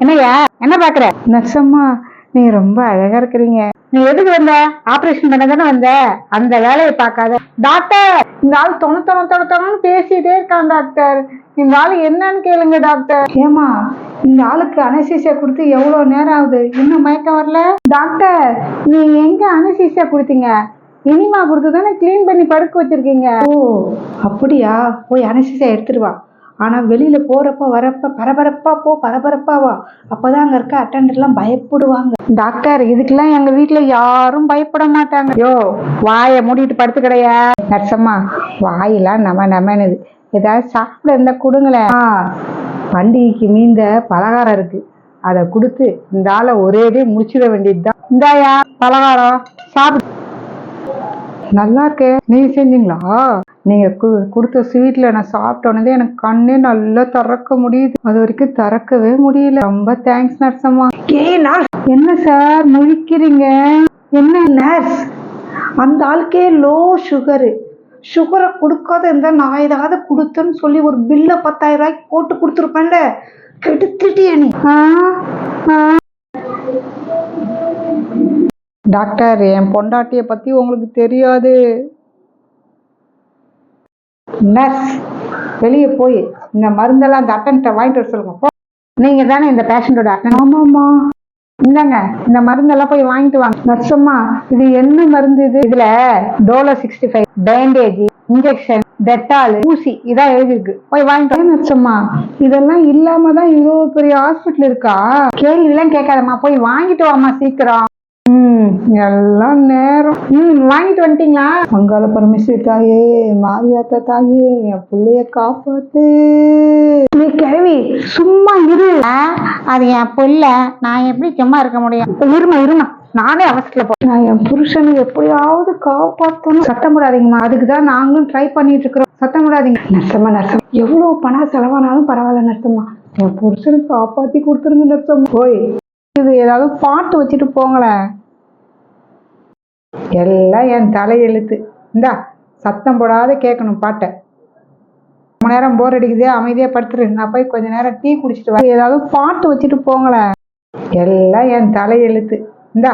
என்னய்யா? என்ன பாக்குற? நர்சம்மா நீ ரொம்ப அழகா இருக்கிறீங்க. நீ எதுக்கு வந்த? ஆபரேஷன் பண்ண தானே வந்த? அந்த வேலையை பார்க்காத. டாக்டர் இந்த ஆள் தொண தொண தொண தொணன்னு பேசிட்டே இருக்கான் டாக்டர் இந்த ஆள் என்னன்னு கேளுங்க டாக்டர் ஏமா இந்த ஆளுக்கு அனசீசியா கொடுத்து எவ்வளவு நேரம் ஆகுது? இன்னும் மயக்கம் வரல? டாக்டர் நீ எங்க அனசீசியா கொடுத்தீங்க? இனிமா கொடுத்து தானே க்ளீன் பண்ணி படுக்க வச்சிருக்கீங்க? ஓ அப்படியா? போய் அனசீசியா எடுத்துட்டு வா. ஆனா வெளியில போறப்ப வரப்ப பரபரப்பா போ பரபரப்பா வா. அப்பதான் அங்க இருக்க அட்டண்டர்லாம் பயப்படுவாங்க. டாக்டர் இதுக்கெல்லாம் எங்க வீட்ல யாரும் பயப்பட மாட்டாங்க. யோ வாயை மூடிட்டு படுத்து கிடையா நர்சம்மா வாயெல்லாம் நம நமனுது. ஏதாவது சாப்பிட இருந்தா கொடுங்களேன் பண்டிகைக்கு மீந்த பலகாரம் இருக்கு. அதை கொடுத்து இந்த ஆளை ஒரேடியே முடிச்சிட வேண்டியதுதான். இந்தாயா பலகாரம். சாப்பிடு. நல்லா இருக்கே. நீங்க செஞ்சீங்களா? நீங்க கொடுத்த ஸ்வீட்ல நான் சாப்பிட்ட உடனே எனக்கு கண்ணே நல்லா திறக்க முடியுது. அது வரைக்கும் திறக்கவே முடியல. ரொம்ப தேங்க்ஸ் நர்சம்மா என்ன சார் முழிக்கிறீங்க? என்ன? நர்ஸ் அந்த ஆளுக்கே லோ சுகரு சுகரை கொடுக்காத இருந்தா நான் ஏதாவது கொடுத்தேன்னு சொல்லி ஒரு பில்ல பத்தாயிரம் ரூபாய்க்கு போட்டு கொடுத்துருப்பேன்ல. கெடுத்துட்டியா நீ. டாக்டர் என் பொண்டாட்டிய பத்தி உங்களுக்கு தெரியாது. நர்ஸ் வெளியே போய் இந்த மருந்தெல்லாம் அந்த அட்டன்ட்ட வாங்கிட்டு வர சொல்லுங்க நீங்கள் நீங்க தானே இந்த பேஷண்டோட அட்டன் ஆமாம்மா. இந்தாங்க இந்த மருந்தெல்லாம் போய் வாங்கிட்டு வாங்க. நர்ஸம்மா இது என்ன மருந்து இது? இதுல Dolo sixty five bandage injection Dettol ஊசி இதான் எழுதிருக்கு போய் வாங்கிட்டு வாங்க. நர்ஸம்மா இதெல்லாம் இல்லாம தான் இவ்வளோ பெரிய ஹாஸ்பிட்டல் இருக்கா? கேள்வி எல்லாம் கேட்காதம்மா போய் வாங்கிட்டு வாம்மா சீக்கிரம். எல்லாம் நேரம். ம் வாங்கிட்டு வந்துட்டீங்களா? மங்கால பரமேஸ்வரி தாயே மாரியாத்தா தாயே என் பிள்ளைய காப்பாத்து. நீ கிழவி சும்மா இரு. அது என் பிள்ளை. நான் எப்படி சும்மா இருக்க முடியும்? இருமா இருமா. நானே அவசரத்துல போறேன் நான் என் புருஷனை எப்படியாவது காப்பாற்றணும் சத்தம் போடாதீங்கம்மா. அதுக்கு தான் நாங்களும் ட்ரை பண்ணிட்டு இருக்கிறோம். சத்தம் போடாதீங்க. நர்சம்மா நர்சம் எவ்வளவு பணம் செலவானாலும் பரவாயில்ல நர்சம்மா என் புருஷனை காப்பாத்தி கொடுத்துருங்க நர்சம் போய். இது ஏதாவது பாட்டு வச்சுட்டு போங்களேன் எல்லாம் என் தலையெழுத்து இந்தா சத்தம் போடாத கேட்கணும் பாட்டை. ரொம்ப நேரம் போர் அடிக்குதே அமைதியா படுத்துரு. நான் போய் கொஞ்ச நேரம் டீ குடிச்சிட்டு வரேன். ஏதாவது பாட்டு வச்சுட்டு போங்களேன் எல்லாம் என் தலையெழுத்து இந்தா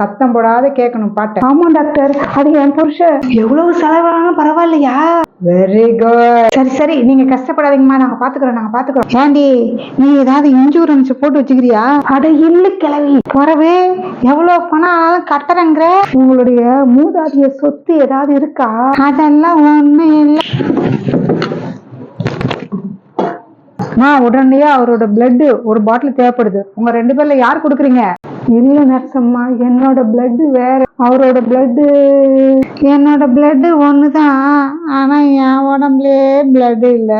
சத்தம் போடாத கேட்கணும் பாட்டை. ஆமா டாக்டர் அது என் புருஷன். எவ்வளவு செலவானாலும் பரவாயில்லையா? வெரி குட் சரி சரி நீங்க கஷ்டப்படாதீங்கம்மா. நாங்க பாத்துக்கிறோம் நாங்க பாத்துக்கிறோம். ஏண்டி நீ ஏதாவது இன்சூரன்ஸ் போட்டு வச்சுக்கிறியா? அட இல்ல கிளவி பிறவே எவ்வளவு பணம் ஆனாலும் கட்டுறேங்கிற? உங்களுடைய மூதாதிய சொத்து ஏதாவது இருக்கா? அதெல்லாம் ஒண்ணும் இல்லை. அம்மா உடனடியா அவரோட பிளட் ஒரு பாட்டில் தேவைப்படுது. உங்க ரெண்டு பேர்ல யார் கொடுக்குறீங்க? இல்ல நர்சம்மா என்னோட பிளட் வேற. அவரோட பிளட் என்னோட பிளட் ஒண்ணுதான். ஆனா என் உடம்புலயே பிளட் இல்ல.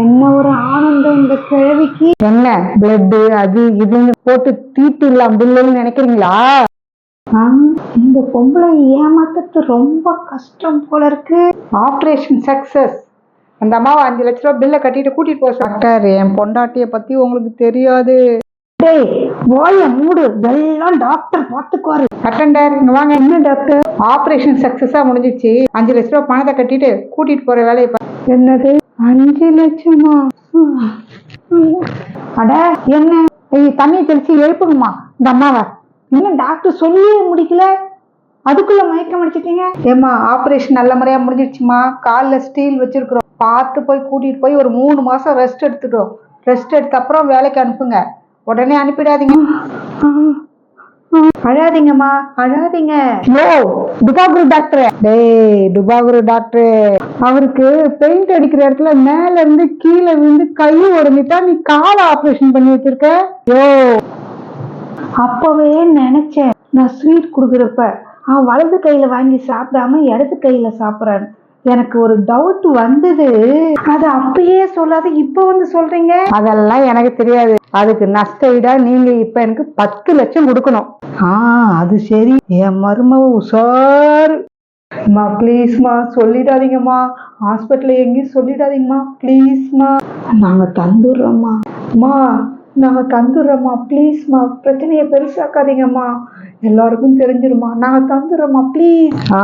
என்ன ஒரு ஆனந்தம் இந்த கிழவிக்கு? என்ன பிளட் அது இதுன்னு போட்டு தீட்டிடலாம் பில்லுன்னு நினைக்கிறீங்களா? இந்த பொம்பளை ஏமாத்துறது ரொம்ப கஷ்டம் போல இருக்கு. ஆபரேஷன் சக்சஸ் அந்த அம்மாவை அஞ்சு லட்ச ரூபா பில்லை கட்டிட்டு கூட்டிட்டு போ டாக்டர். என் பொண்டாட்டிய பத்தி உங்களுக்கு தெரியாது. டேய் வாய மூடு. எல்லாம் டாக்டர் பாத்துக்குவாரு அட்டண்டர் இங்க வாங்க. என்ன டாக்டர் ஆபரேஷன் சக்சஸா முடிஞ்சிச்சு. அஞ்சு லட்ச ரூபா பணத்தை கட்டிட்டு கூட்டிட்டு போற வேலையை. என்னது? அஞ்சு லட்சமா? அட என்ன? ஐய், தண்ணி தெளிச்சு எழுப்புங்கம்மா. இந்த அம்மாவை. இன்னும் டாக்டர் சொல்லியே முடிக்கல. அதுக்குள்ள மயக்கம் அடிச்சிட்டீங்க. ஏமா ஆபரேஷன் நல்ல முறையா முடிஞ்சிடுச்சுமா கால்ல ஸ்டீல் வச்சிருக்கிறோம். பார்த்து போய் கூட்டிட்டு போய் ஒரு மூணு மாசம் ரெஸ்ட் எடுத்துட்டோம். ரெஸ்ட் எடுத்த அப்புறம் வேலைக்கு அனுப்புங்க. உடனே அனுப்பிடாதீங்க. அழாதீங்கம்மா அழாதீங்க. ஓ டுபாகுரு டாக்டர். டேய் டுபாகுரு டாக்டர். அவருக்கு பெயிண்ட் அடிக்கிற இடத்துல மேல இருந்து கீழே விழுந்து கை உடஞ்சிட்டா நீ கால ஆபரேஷன் பண்ணி வச்சிருக்க? யோ. அப்பவே நினைச்சேன் நான் ஸ்வீட் கொடுக்குறப்ப அவன் வலது கையில வாங்கி சாப்பிடாம இடது கையில சாப்பிட்றான் எனக்கு ஒரு டவுட் வந்தது. அது அப்பயே சொல்லாத இப்ப வந்து சொல்றீங்க? அதெல்லாம் எனக்கு தெரியாது. அதுக்கு நஷ்ட ஈடா நீங்க இப்ப எனக்கு பத்து லட்சம் கொடுக்கணும். ஆ அது சரி. என் மருமவ உஷாரு. அம்மா ப்ளீஸ்மா சொல்லிடாதீங்கம்மா. ஹாஸ்பிட்டல்ல எங்கேயும் சொல்லிடாதீங்கம்மா. ப்ளீஸ்மா நாங்க தந்துடுறோம்மா. அம்மா நாங்கள் தந்துடுறோம்மா. ப்ளீஸ்மா பிரச்சனையை பெருசாக்காதீங்கம்மா. எல்லாருக்கும் தெரிஞ்சிருமா? நாங்கள் தந்துடுறோம்மா ப்ளீஸ் ஆ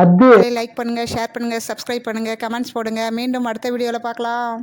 அது. லைக் பண்ணுங்கள் ஷேர் பண்ணுங்கள் சப்ஸ்கிரைப் பண்ணுங்கள் கமெண்ட்ஸ் போடுங்க. மீண்டும் அடுத்த வீடியோவில் பார்க்கலாம்.